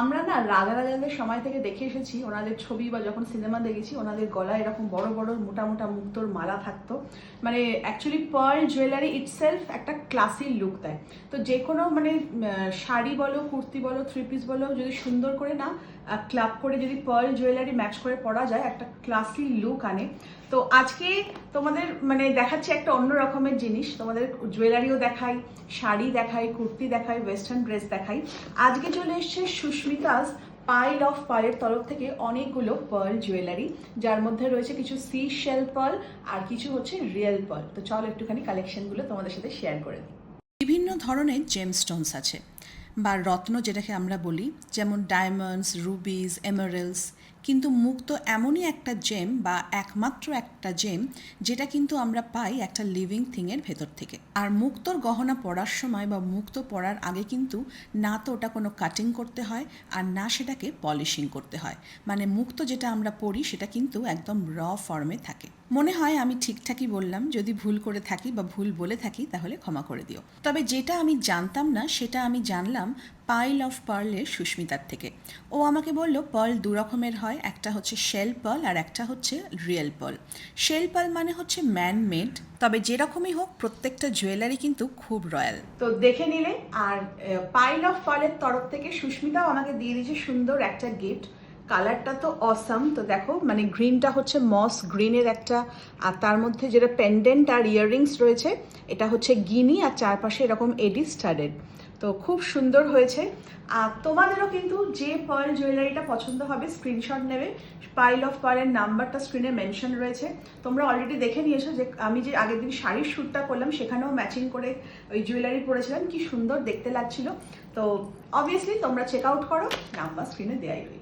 আমরা না রাজা রাজাদের সময় থেকে দেখে এসেছি, ওনাদের ছবি বা যখন সিনেমা দেখেছি, ওনাদের গলায় এরকম বড় বড় মোটা মোটা মুক্তোর মালা থাকতো। মানে অ্যাকচুয়ালি পার্ল জুয়েলারি ইটসেলফ একটা ক্লাসি লুক দেয়। তো যে কোনো মানে শাড়ি বলো, কুর্তি বলো থ্রি পিস বলো, যদি সুন্দর করে না ক্লাব করে যদি পার্ল জুয়েলারি ম্যাচ করে পরা যায়, একটা ক্লাসি লুক আনে। তো আজকে তোমাদের মানে দেখাচ্ছি একটা অন্য রকমের জিনিস। তোমাদের জুয়েলারিও দেখাই, শাড়ি দেখাই, কুর্তি দেখাই ওয়েস্টার্ন ড্রেস দেখাই। আজকে চলে এসছে সুস্মিতাস পাইল অফ পার্লের তরফ থেকে অনেকগুলো পার্ল জুয়েলারি, যার মধ্যে রয়েছে কিছু সি শেল পার্ল আর কিছু হচ্ছে রিয়েল পার্ল। তো চলো একটুখানি কালেকশনগুলো তোমাদের সাথে শেয়ার করে দিই। বিভিন্ন ধরনের জেমস্টোনস আছে বা রত্ন যেটাকে আমরা বলি, যেমন ডায়মন্ডস রুবিজ এমারেলস কিন্তু মুক্ত এমনই একটা জেম বা একমাত্র একটা জেম যেটা কিন্তু আমরা পাই একটা লিভিং থিংয়ের ভেতর থেকে। আর মুক্তোর গহনা পরার সময় বা মুক্ত পরার আগে কিন্তু না তো ওটা কোনো কাটিং করতে হয় আর না সেটাকে পলিশিং করতে হয়। মানে মুক্ত যেটা আমরা পড়ি সেটা কিন্তু একদম র ফর্মে থাকে। মনে হয় আমি ঠিকঠাকই বললাম, যদি ভুল করে থাকি বা ভুল বলে থাকি তাহলে ক্ষমা করে দিও। তবে যেটা আমি জানতাম না, সেটা আমি জানলাম পাইল অফ পার্লের সুস্মিতার থেকে। ও আমাকে বলল, পার্ল দু রকমের হয়, একটা হচ্ছে শেল পার্ল আর একটা হচ্ছে রিয়েল পার্ল। শেল পার্ল মানে হচ্ছে ম্যান মেড তবে যেরকমই হোক প্রত্যেকটা জুয়েলারি কিন্তু খুব রয়্যাল। তো দেখে নিলে, আর পাইল অফ পার্লের তরফ থেকে সুস্মিতাও আমাকে দিয়ে দিয়েছে সুন্দর একটা গিফট। কালারটা তো অসাম তো দেখো মানে গ্রিনটা হচ্ছে মস গ্রিনের একটা, আর তার মধ্যে যেটা পেন্ডেন্ট আর ইয়াররিংস রয়েছে, এটা হচ্ছে গিনি আর চারপাশে এরকম এডি স্টাডেড তো খুব সুন্দর হয়েছে। আর তোমাদেরও কিন্তু যে পার্ল জুয়েলারিটা পছন্দ হবে স্ক্রিনশট নেবে। পাইল অফ পার্লের নাম্বারটা স্ক্রিনে মেনশন রয়েছে। তোমরা অলরেডি দেখে নিয়েছো যে আমি যে আগের দিন শাড়ির শ্যুটটা করলাম, সেখানেও ম্যাচিং করে ওই জুয়েলারি পরেছিলাম। কি সুন্দর দেখতে লাগছিল। তো অবভিয়াসলি তোমরা চেক আউট করো নাম্বার স্ক্রিনে দেওয়াই রয়েছে